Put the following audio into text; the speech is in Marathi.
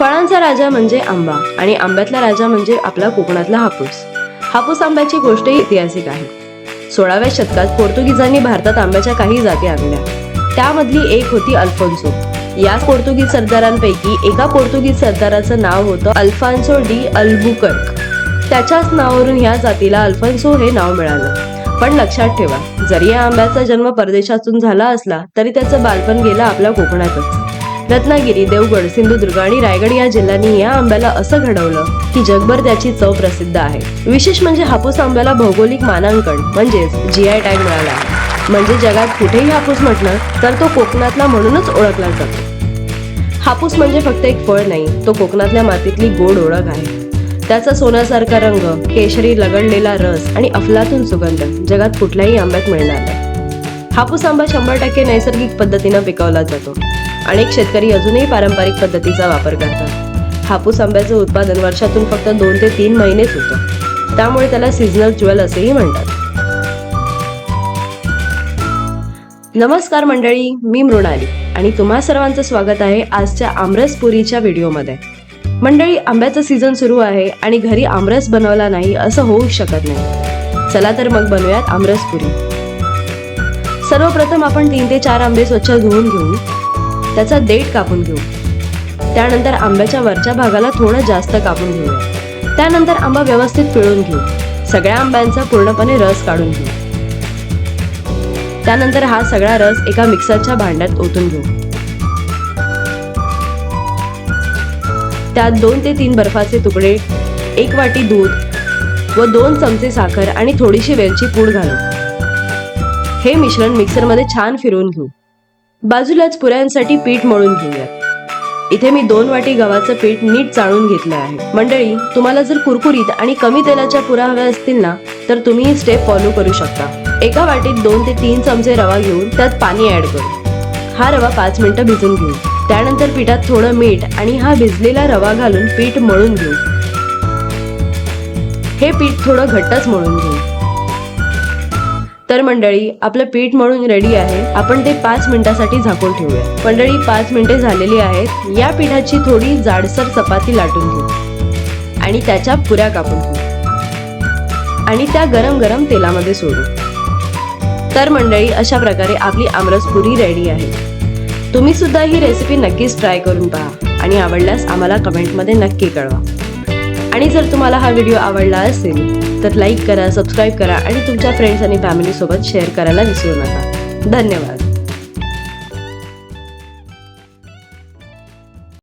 फळांचा राजा म्हणजे आंबा आणि आंब्यातला राजा म्हणजे आपला कोकणातला हापूस. हापूस आंब्याची गोष्टही ऐतिहासिक आहे. सोळाव्या शतकात पोर्तुगीजांनी भारतात आंब्याच्या काही जाती आणल्या. त्यामधली एक होती अल्फोन्सो. या पोर्तुगीज सरदारांपैकी एका पोर्तुगीज सरदाराचं नाव होतं अल्फान्सो डी अल्बुकर्क. त्याच्याच नावावरून ह्या जातीला अल्फान्सो हे नाव मिळालं. पण लक्षात ठेवा जरी या आंब्याचा जन्म परदेशातून झाला असला तरी त्याचं बालपण गेलं आपल्या कोकणातच. रत्नागिरी देवगड सिंधुदुर्ग आणि रायगड या जिल्ह्यांनी या आंब्याला असं घडवलं की जगभर त्याची चव प्रसिद्ध आहे. विशेष म्हणजे हापूस आंब्याला भौगोलिक मानांकन म्हणजेच जी आय टॅग मिळाला. आहे म्हणजे जगात कुठेही हापूस म्हटलं तर तो कोकणातला म्हणूनच ओळखला जातो. हापूस म्हणजे फक्त एक फळ नाही तो कोकणातल्या मातीतली गोड ओळख आहे. त्याचा सोन्यासारखा रंग केशरी लगडलेला रस आणि अफलातून सुगंध जगात कुठल्याही आंब्यात मिळणार नाही. हापूस आंबा शंभर टक्के नैसर्गिक पद्धतीनं पिकवला जातो. अनेक शेतकरी अजूनही पारंपरिक पद्धतीचा वापर करतात. हापूस आंब्याचं उत्पादन वर्षातून फक्त दोन ते तीन महिनेच होतं. त्यामुळे त्याला सीझनल ज्वेल असेही म्हणतात. नमस्कार मंडळी मी मृणाली आणि तुम्हा सर्वांचं स्वागत आहे आजच्या आमरस पुरीच्या व्हिडिओमध्ये. मंडळी आंब्याचं सीझन सुरू आहे आणि घरी आमरस बनवला नाही असं होऊ शकत नाही. चला तर मग बनवूयात आमरस पुरी. सर्वप्रथम आपण तीन ते चार आंबे स्वच्छ धुवून घेऊ. त्याचा देठ कापून घेऊ. त्यानंतर आंब्याच्या वरच्या भागाला थोडं जास्त कापून घेऊया. त्यानंतर आंबा व्यवस्थित पिळून घेऊ. सगळ्या आंब्यांचा पूर्णपणे रस काढून घेऊ. त्यानंतर हा सगळा रस एका मिक्सरच्या भांड्यात ओतून घेऊ. त्यात दोन ते तीन बर्फाचे तुकडे एक वाटी दूध व दोन चमचे साखर आणि थोडीशी वेलची पूड घालू हे मिश्रण मिक्सरमध्ये छान फिरवून घेऊ. बाजूलाच पुऱ्यांसाठी पीठ मळून घेऊया. इथे मी दोन वाटी गव्हाचं पीठ नीट चाळून घेतलं आहे. मंडळी तुम्हाला जर कुरकुरीत आणि कमी तेलाच्या पुऱ्या हव्या असतील ना तर तुम्ही ही स्टेप फॉलो करू शकता. एका वाटीत दोन ते तीन चमचे रवा घेऊन त्यात पाणी ऍड करू. हा रवा पाच मिनिटं भिजून घेऊ. त्यानंतर पिठात थोडं मीठ आणि हा भिजलेला रवा घालून पीठ मळून घेऊ. हे पीठ थोडं घट्टच मळून घेऊ. तर मंडळी आपलं पीठ मळून रेडी आहे. आपण ते पाच मिनिटासाठी झाकून ठेवूया. मंडळी पाच मिनिटे झालेली आहेत. या पिठाची थोडी जाडसर चपाती लाटून घेऊ. आणि त्याच्या पुऱ्या कापून घेऊ. आणि त्या गरम गरम तेलामध्ये सोडू. तर मंडळी अशा प्रकारे आपली आमरस पुरी रेडी आहे. तुम्ही सुद्धा ही रेसिपी नक्कीच ट्राय करून पहा. आणि आवडल्यास आम्हाला कमेंटमध्ये नक्की कळवा. आणि जर तुम्हाला हा व्हिडिओ आवडला असेल तर लाईक करा सबस्क्राईब करा आणि तुमच्या फ्रेंड्स आणि फॅमिलीसोबत शेअर करायला विसरू नका. धन्यवाद.